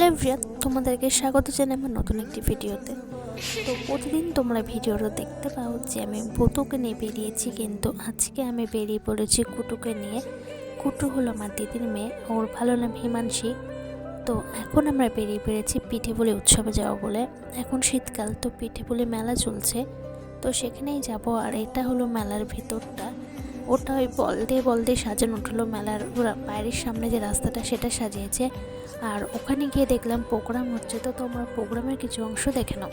Hello everyone তোমাদেরকে স্বাগত জানাই আমার নতুন একটি ভিডিওতে। তো প্রতিদিন তোমরা ভিডিওটা দেখতে পাও যে আমি বুতুকে নিয়ে বেরিয়েছি, কিন্তু আজকে আমি বেরিয়ে পড়েছি কুটুকে নিয়ে। কুটু হলো আমার দিদির মেয়ে, ওর ভালো নাম হিমাংশী। তো এখন আমরা বেরিয়ে পেরেছি পিঠে বলে উৎসবে যাওয়া বলে। এখন শীতকাল, তো পিঠে বলে মেলা চলছে। তো সেখানেই যাব, আর এটা হলো মেলার ভিতরটা। ওটা ওই বল দিয়ে বল দিয়ে সাজানো উঠল মেলার ওরা বাইরের সামনে যে রাস্তাটা সেটা সাজিয়েছে। আর ওখানে গিয়ে দেখলাম প্রোগ্রাম হচ্ছে, তো তোমরা প্রোগ্রামের কিছু অংশ দেখে নাও।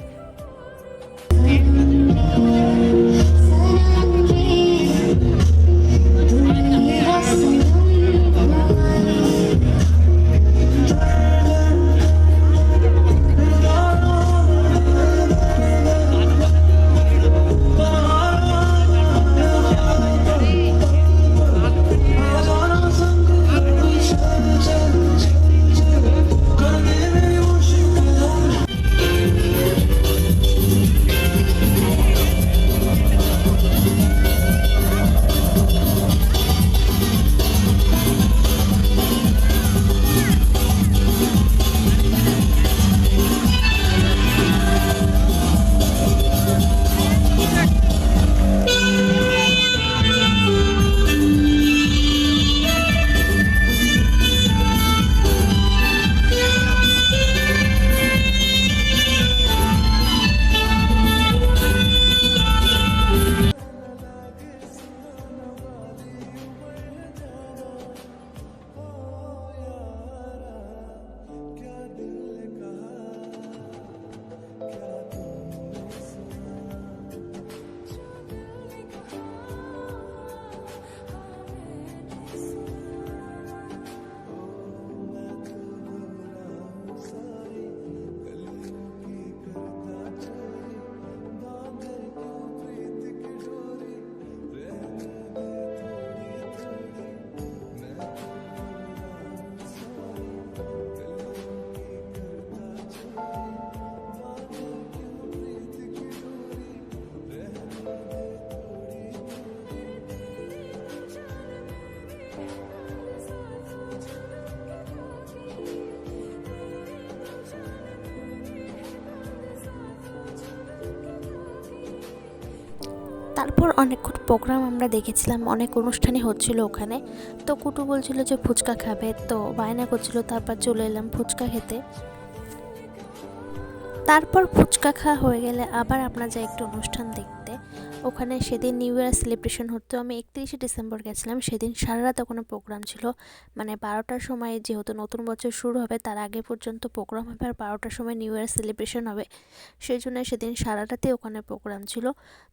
তারপর অনেকক্ষণ প্রোগ্রাম আমরা দেখেছিলাম, অনেক অনুষ্ঠানই হচ্ছিল ওখানে। তো কুটু বলছিল যে ফুচকা খাবে, তো বায়না করছিল, তারপর চলে এলাম ফুচকা খেতে। তারপর ফুচকা খাওয়া হয়ে গেলে আবার আমরা যাই একটু অনুষ্ঠান দেখতে। ওখানে সেদিন নিউ ইয়ার সেলিব্রেশন হতো। আমি একত্রিশে ডিসেম্বর গেছিলাম। সেদিন সারা রাত ওখানে প্রোগ্রাম ছিল। মানে বারোটার সময় যেহেতু নতুন বছর শুরু হবে, তার আগে পর্যন্ত প্রোগ্রাম হবে আর বারোটার সময় নিউ ইয়ার সেলিব্রেশন হবে। সেই জন্য সেদিন সারা রাতে ওখানে প্রোগ্রাম ছিল।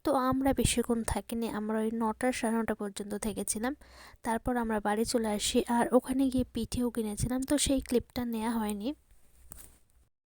তো আমরা বেশিক্ষণ থাকিনি। আমরা ওই নটার সাড়ে নটা পর্যন্ত থেকেছিলাম। তারপর আমরা বাড়ি চলে আসি। আর ওখানে গিয়ে পিঠেও কিনেছিলাম। তো সেই ক্লিপটা নেওয়া হয়নি।